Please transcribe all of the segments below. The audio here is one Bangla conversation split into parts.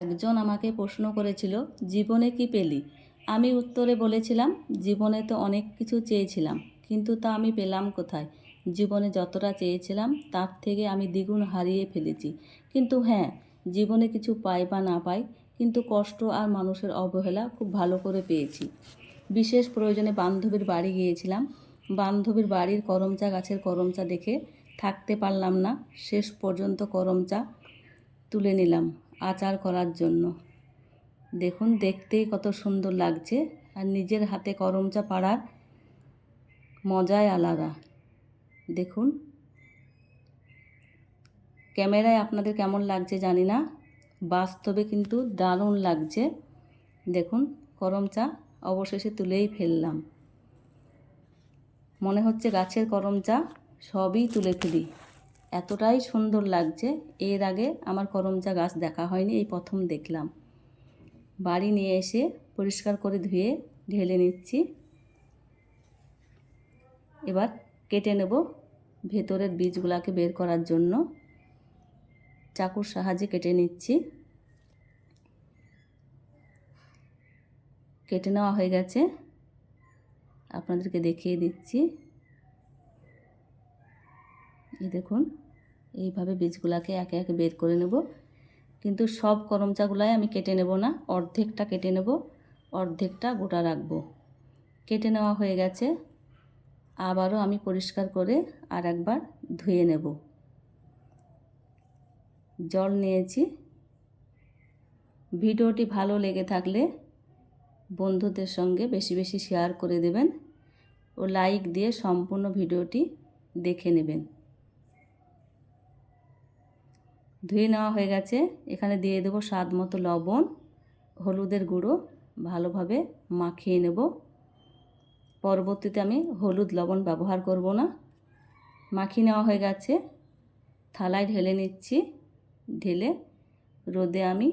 একজন আমাকে প্রশ্ন করেছিল, জীবনে কি পেলি? আমি উত্তরে বলেছিলাম, জীবনে তো অনেক কিছু চেয়েছিলাম, কিন্তু তা আমি পেলাম কোথায়? জীবনে যতটা চেয়েছিলাম, তার থেকে আমি দ্বিগুণ হারিয়ে ফেলেছি। কিন্তু হ্যাঁ জীবনে কিছু পাই বা না পাই, কিন্তু কষ্ট আর মানুষের অবহেলা খুব ভালো করে পেয়েছি। বিশেষ প্রয়োজনে বান্ধবীর বাড়ি গিয়েছিলাম। বান্ধবীর বাড়ির করমচা গাছের করমচা দেখে থাকতে পারলাম না। শেষ পর্যন্ত করমচা তুলে নিলাম। আচার করার জন্য। দেখুন, দেখতেই কত সুন্দর লাগছে। আর নিজের হাতে করমচা পাড়ার মজাই আলাদা। দেখুন, ক্যামেরায় আপনাদের কেমন লাগছে জানি না। বাস্তবে কিন্তু দারুণ লাগছে। দেখুন, করমচা অবশেষে তুলেই ফেললাম। মনে হচ্ছে গাছের করমচা সবই তুলে ফেলি। এতটাই সুন্দর লাগছে। এর আগে আমার করমচা গাছ দেখা হয়নি, এই প্রথম দেখলাম। বাড়ি নিয়ে এসে পরিষ্কার করে ধুয়ে ঢেলে নিচ্ছি। এবার কেটে নেব ভেতরের বীজগুলাকে বের করার জন্য। চাকুর সাহায্যে কেটে নিচ্ছি। কেটে নেওয়া হয়ে গেছে। আপনাদেরকে দেখিয়ে দিচ্ছি। দেখুন এইভাবে বীজগুলাকে একে একে বের করে নেব। কিন্তু সব করমচাগুলাই আমি কেটে নেব না, অর্ধেকটা কেটে নেব, অর্ধেকটা গোটা রাখব। কেটে নেওয়া হয়ে গেছে। আবারও আমি পরিষ্কার করে আর একবার ধুয়ে নেব। জল নিয়েছি। ভিডিওটি ভালো লেগে থাকলে বন্ধুদের সঙ্গে বেশি বেশি শেয়ার করে দেবেন ও লাইক দিয়ে সম্পূর্ণ ভিডিওটি দেখে নেবেন। ধুয়ে নেওয়া হয়ে গেছে। এখানে দিয়ে দেবো স্বাদ মতো লবণ, হলুদের গুঁড়ো, ভালোভাবে মাখিয়ে নেব। পরবর্তীতে আমি হলুদ লবণ ব্যবহার করব না। মাখিয়ে নেওয়া হয়ে গেছে। থালায় ঢেলে নিচ্ছি। ঢেলে রোদে আমি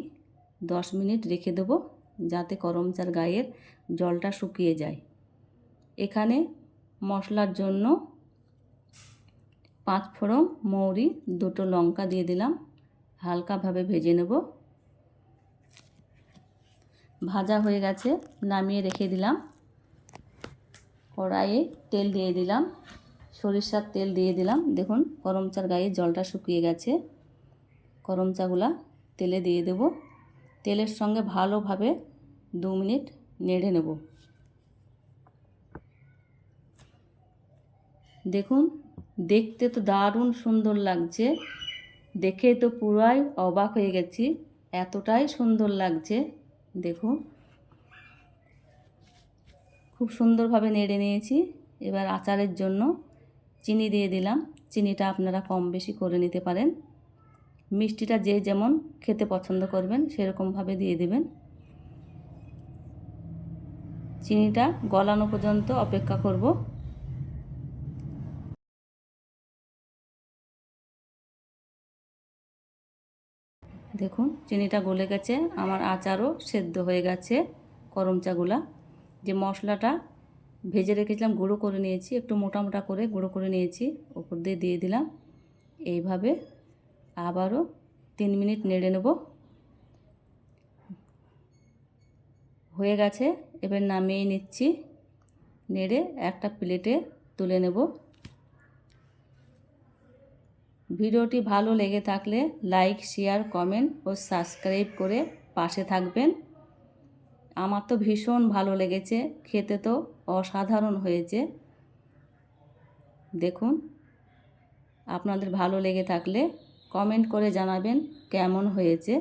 দশ মিনিট রেখে দেবো যাতে করমচার গায়ের জলটা শুকিয়ে যায়। এখানে মশলার জন্য পাঁচ ফোড়ন মৌরি, দুটো লঙ্কা দিয়ে দিলাম। হালকাভাবে ভেজে নেব। ভাজা হয়ে গেছে, নামিয়ে রেখে দিলাম। কড়াইয়ে তেল দিয়ে দিলাম, সরিষার তেল দিয়ে দিলাম। দেখুন, করমচার গায়ে জলটা শুকিয়ে গেছে। করমচাগুলা তেলে দিয়ে দেব। তেলের সঙ্গে ভালোভাবে দু মিনিট নেড়ে নেব। দেখুন, দেখতে তো দারুণ সুন্দর লাগছে। দেখে তো পুরাই অবাক হয়ে গেছি। এতটাই সুন্দর লাগছে। দেখুন। খুব সুন্দরভাবে নেড়ে নিয়েছি। এবার আচারের জন্য চিনি দিয়ে দিলাম। চিনিটা আপনারা কম বেশি করে নিতে পারেন। মিষ্টিটা যে যেমন খেতে পছন্দ করবেন, সেরকমভাবে দিয়ে দেবেন। চিনিটা গলানো পর্যন্ত অপেক্ষা করব। দেখুন, চিনিটা গলে গেছে, আমার আচারও সেদ্ধ হয়ে গেছে করম চাগুলা। যে মশলাটা ভেজে রেখেছিলাম, গুঁড়ো করে নিয়েছি, একটু মোটা মোটা করে গুঁড়ো করে নিয়েছি, ওপর দিয়ে দিয়ে দিলাম। এইভাবে আবারও তিন মিনিট নেড়ে নেব। হয়ে গেছে, এবার নামিয়ে নিচ্ছি, নেড়ে একটা প্লেটে তুলে নেব। ভিডিওটি ভালো লেগে থাকলে লাইক, শেয়ার, কমেন্ট ও সাবস্ক্রাইব করে পাশে থাকবেন। আমার তো ভীষণ ভালো লেগেছে, খেতে তো অসাধারণ হয়েছে। দেখুন, আপনাদের ভালো লেগে থাকলে কমেন্ট করে জানাবেন কেমন হয়েছে।